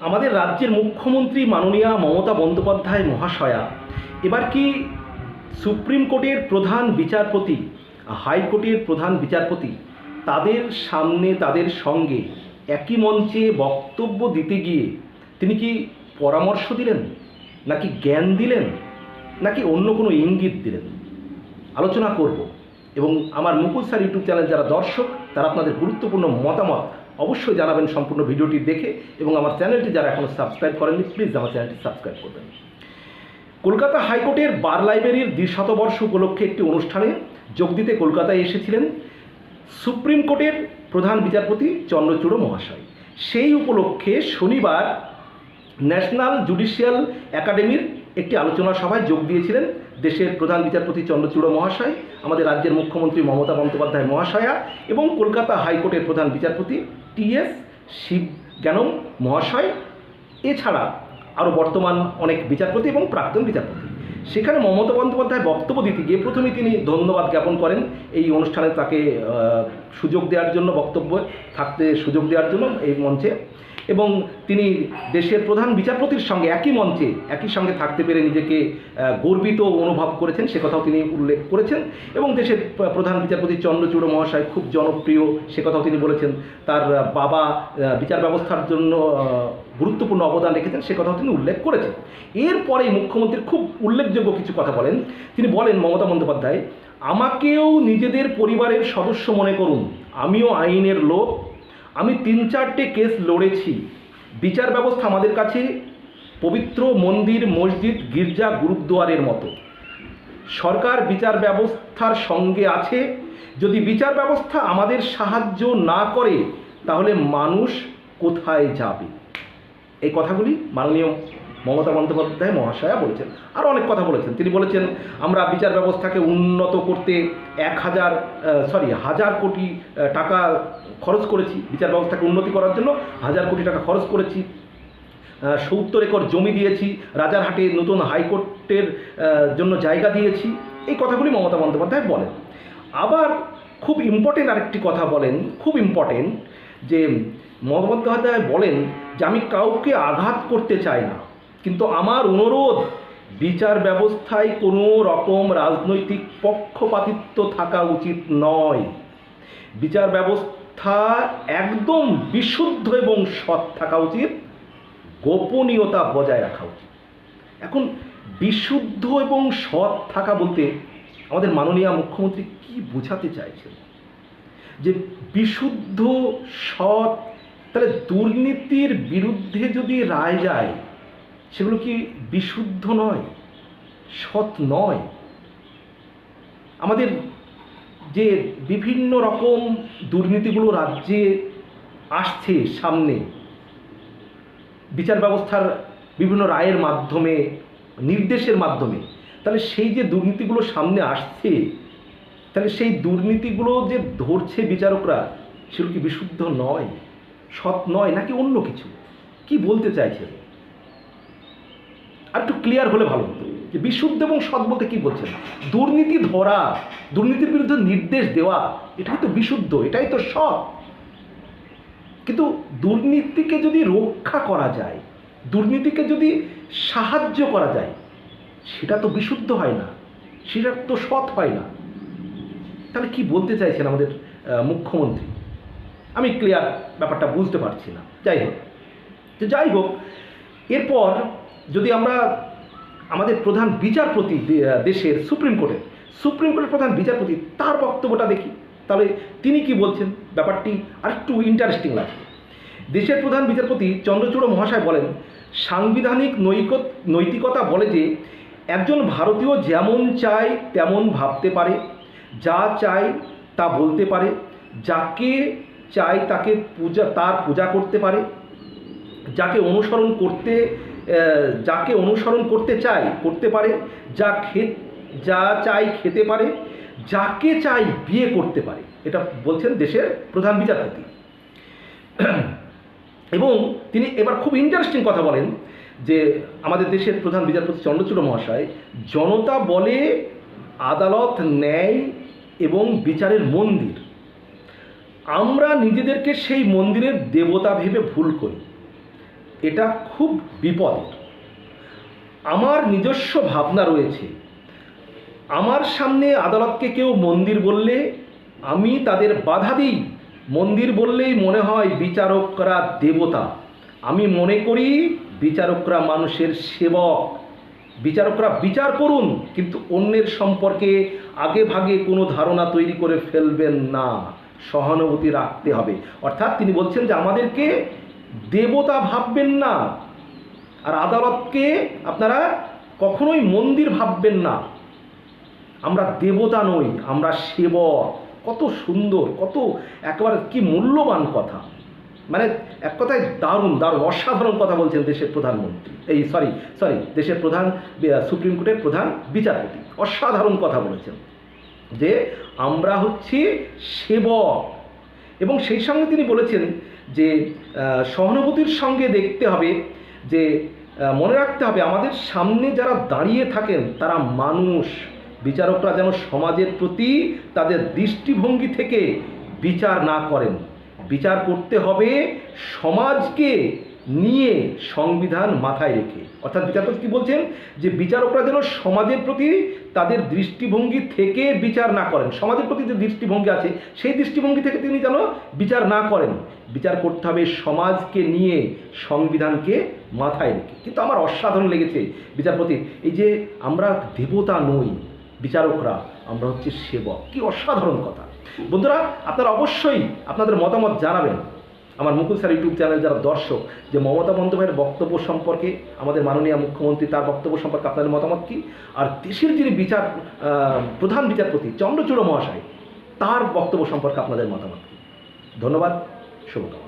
আমাদের রাজ্যের মুখ্যমন্ত্রী মাননীয়া মমতা বন্দ্যোপাধ্যায় মহাশয়া, এবার কি সুপ্রিম কোর্টের প্রধান বিচারপতি, হাইকোর্টের প্রধান বিচারপতি তাদের সামনে, তাদের সঙ্গে একই মঞ্চে বক্তব্য দিতে গিয়ে তিনি কি পরামর্শ দিলেন, নাকি জ্ঞান দিলেন, নাকি অন্য কোনো ইঙ্গিত দিলেন? আলোচনা করব। এবং আমার মুকুল স্যার ইউটিউব চ্যানেল যারা দর্শক, তারা আপনাদের গুরুত্বপূর্ণ মতামত অবশ্যই জানাবেন সম্পূর্ণ ভিডিওটি দেখে এবং আমার চ্যানেলটি যারা এখনও সাবস্ক্রাইব করেননি, প্লিজ আমার চ্যানেলটি সাবস্ক্রাইব করবেন। কলকাতা হাইকোর্টের বার লাইব্রেরির দ্বিশতবর্ষ উপলক্ষে একটি অনুষ্ঠানে যোগ দিতে কলকাতায় এসেছিলেন সুপ্রিম কোর্টের প্রধান বিচারপতি চন্দ্রচূড় মহাশয়। সেই উপলক্ষে শনিবার ন্যাশনাল জুডিশিয়াল একাডেমির একটি আলোচনা সভায় যোগ দিয়েছিলেন দেশের প্রধান বিচারপতি চন্দ্রচূড় মহাশয়, আমাদের রাজ্যের মুখ্যমন্ত্রী মমতা বন্দ্যোপাধ্যায় মহাশয়া এবং কলকাতা হাইকোর্টের প্রধান বিচারপতি টিএস, শিব জ্ঞানম, মহাশয়, এছাড়া আরও বর্তমান অনেক বিচারপতি এবং প্রাক্তন বিচারপতি। সেখানে মমতা বন্দ্যোপাধ্যায় বক্তব্য দিতে গিয়ে প্রথমে তিনি ধন্যবাদ জ্ঞাপন করেন এই অনুষ্ঠানে তাকে সুযোগ দেওয়ার জন্য বক্তব্য, থাকতে সুযোগ দেওয়ার জন্য এই মঞ্চে এবং তিনি দেশের প্রধান বিচারপতির সঙ্গে একই মঞ্চে, একই সঙ্গে থাকতে পেরে নিজেকে গর্বিত অনুভব করেছেন, সে কথাও তিনি উল্লেখ করেছেন। এবং দেশের প্রধান বিচারপতি চন্দ্রচূড় মহাশয় খুব জনপ্রিয়, সে কথাও তিনি বলেছেন। তার বাবা বিচার ব্যবস্থার জন্য গুরুত্বপূর্ণ অবদান রেখেছেন, সে কথাও তিনি উল্লেখ করেছেন। এরপরে মুখ্যমন্ত্রীর খুব উল্লেখযোগ্য কিছু কথা বলেন। তিনি বলেন, মমতা বন্দ্যোপাধ্যায়, আমাকেও নিজেদের পরিবারের সদস্য মনে করুন। আমিও আইনের লোক আমি তিন চারটে কেস লড়েছি। বিচার ব্যবস্থা আমাদের কাছে পবিত্র মন্দির, মসজিদ, গির্জা, গুরুদ্বারের মতো। সরকার বিচার ব্যবস্থার সঙ্গে আছে। যদি বিচার ব্যবস্থা আমাদের সাহায্য না করে, তাহলে মানুষ কোথায় যাবে? এই কথাগুলি মাননীয় মমতা বন্দ্যোপাধ্যায় মহাশয়া বলেছেন। আরও অনেক কথা বলেছেন। তিনি বলেছেন, আমরা বিচার ব্যবস্থাকে উন্নত করতে এক হাজার সরি হাজার কোটি টাকা খরচ করেছি। বিচার ব্যবস্থাকে উন্নতি করার জন্য হাজার কোটি টাকা খরচ করেছি। সত্তর একর জমি দিয়েছি। রাজারহাটে নতুন হাইকোর্টের জন্য জায়গা দিয়েছি। এই কথাগুলি মমতা বন্দ্যোপাধ্যায় বলেন। আবার খুব ইম্পর্টেন্ট আরেকটি কথা বলেন, খুব ইম্পর্টেন্ট যে মমতা বন্দ্যোপাধ্যায় বলেন যে, আমি কাউকে আঘাত করতে চাই না। কিন্তু আমার অনুরোধ, বিচার ব্যবস্থায় কোনো রকম রাজনৈতিক পক্ষপাতিত্ব থাকা উচিত নয়। বিচার ব্যবস্থা একদম বিশুদ্ধ এবং সৎ থাকা উচিত, গোপনীয়তা বজায় রাখা উচিত। এখন বিশুদ্ধ এবং সৎ থাকা বলতে আমাদের মাননীয় মুখ্যমন্ত্রী কি বোঝাতে চাইছেন? যে বিশুদ্ধ, সৎ, তাহলে দুর্নীতির বিরুদ্ধে যদি রায় যায় সেগুলো কি বিশুদ্ধ নয়? সৎ নয়? আমাদের যে বিভিন্ন রকম দুর্নীতিগুলো রাজ্যে আসছে সামনে, বিচার ব্যবস্থার বিভিন্ন রায়ের মাধ্যমে, নির্দেশের মাধ্যমে, তাহলে সেই যে দুর্নীতিগুলো সামনে আসছে, তাহলে সেই দুর্নীতিগুলো যে ধরছে বিচারকরা, সেগুলো কি বিশুদ্ধ নয়, সৎ নয়, নাকি অন্য কিছু? কি বলতে চাইছেন? আর একটু ক্লিয়ার হলে ভালো হতো। যে বিশুদ্ধ এবং সৎ বলতে কী বলছেন? দুর্নীতি ধরা, দুর্নীতির বিরুদ্ধে নির্দেশ দেওয়া, এটাই তো বিশুদ্ধ, এটাই তো সৎ। কিন্তু দুর্নীতিকে যদি রক্ষা করা যায়, দুর্নীতিকে যদি সাহায্য করা যায়, সেটা তো বিশুদ্ধ হয় না, সেটা তো সৎ হয় না। তাহলে কি বলতে চাইছেন আমাদের মুখ্যমন্ত্রী? আমি ক্লিয়ার ব্যাপারটা বুঝতে পারছি না। যাই হোক যাই হোক, এরপর যদি আমরা আমাদের প্রধান বিচারপতি দেশের সুপ্রিম কোর্টের সুপ্রিম কোর্টের প্রধান বিচারপতি তার বক্তব্যটা দেখি, তাহলে তিনি কি বলছেন? ব্যাপারটি আরেকটু ইন্টারেস্টিং লাগবে দেশের প্রধান বিচারপতি চন্দ্রচূড় মহাশয় বলেন, সাংবিধানিক নৈক নৈতিকতা বলে যে, একজন ভারতীয় যেমন চায় তেমন ভাবতে পারে, যা চায় তা বলতে পারে, যাকে চায় তাকে পূজা, তার পূজা করতে পারে, যাকে অনুসরণ করতে যাকে অনুসরণ করতে চায়, করতে পারে, যা খে যা চাই খেতে পারে, যাকে চাই বিয়ে করতে পারে। এটা বলছেন দেশের প্রধান বিচারপতি। এবং তিনি এবার খুব ইন্টারেস্টিং কথা বলেন যে, আমাদের দেশের প্রধান বিচারপতি চন্দ্রচূড় মহাশয়, জনতা বলে আদালত, ন্যায় এবং বিচারের মন্দির। আমরা নিজেদেরকে সেই মন্দিরের দেবতা ভেবে ভুল করি। এটা খুব বিপদের আমার নিজস্ব ভাবনা রয়েছে। আমার সামনে আদালতকে কেউ মন্দির বললে আমি তাদের বাধা দিই। মন্দির বললেই মনে হয় বিচারকরা দেবতা। আমি মনে করি বিচারকরা মানুষের সেবক। বিচারকরা বিচার করুন, কিন্তু অন্যের সম্পর্কে আগে ভাগে কোনো ধারণা তৈরি করে ফেলবেন না। সহানুভূতি রাখতে হবে। অর্থাৎ তিনি বলছেন যে আমাদেরকে দেবতা ভাববেন না। আর আদালতকে আপনারা কখনোই মন্দির ভাববেন না। আমরা দেবতা নই, আমরা সেবক। কত সুন্দর, কত একেবারে কি মূল্যবান কথা। মানে এক কথায় দারুণ দারুণ, অসাধারণ কথা বলছেন দেশের প্রধানমন্ত্রী। এই সরি সরি দেশের প্রধান সুপ্রিম কোর্টের প্রধান বিচারপতি। অসাধারণ কথা বলেছেন যে আমরা হচ্ছি সেবক। এবং সেই সঙ্গে তিনি বলেছেন যে সহানুভূতির সঙ্গে দেখতে হবে, যে মনে রাখতে হবে আমাদের সামনে যারা দাঁড়িয়ে থাকেন, তারা মানুষ। বিচারকরা যেন সমাজের প্রতি তাদের দৃষ্টিভঙ্গি থেকে বিচার না করেন। বিচার করতে হবে সমাজকে নিয়ে সংবিধান মাথায় রেখে। অর্থাৎ বিচারপতি কি বলছেন? যে বিচারকরা যেন সমাজের প্রতি তাদের দৃষ্টিভঙ্গি থেকে বিচার না করেন। সমাজের প্রতি যে দৃষ্টিভঙ্গি আছে, সেই দৃষ্টিভঙ্গি থেকে তিনি যেন বিচার না করেন। বিচার করতে হবে সমাজকে নিয়ে, সংবিধানকে মাথায় রেখে। কিন্তু আমার অসাধারণ লেগেছে বিচারপতি এই যে আমরা দেবতা নই, বিচারকরা, আমরা হচ্ছে সেবক। কি অসাধারণ কথা। বন্ধুরা, আপনারা অবশ্যই আপনাদের মতামত জানাবেন। আমার মুকুল স্যার ইউটিউব চ্যানেল যারা দর্শক, যে মমতা বন্দ্যোপাধ্যায়ের বক্তব্য সম্পর্কে আমাদের মাননীয় মুখ্যমন্ত্রী, তার বক্তব্য সম্পর্কে আপনাদের মতামত কী? আর দেশের যিনি বিচার প্রধান বিচারপতি, চন্দ্রচূড় মহাশয়, তার বক্তব্য সম্পর্কে আপনাদের মতামত কি? ধন্যবাদ, শুভকামনা।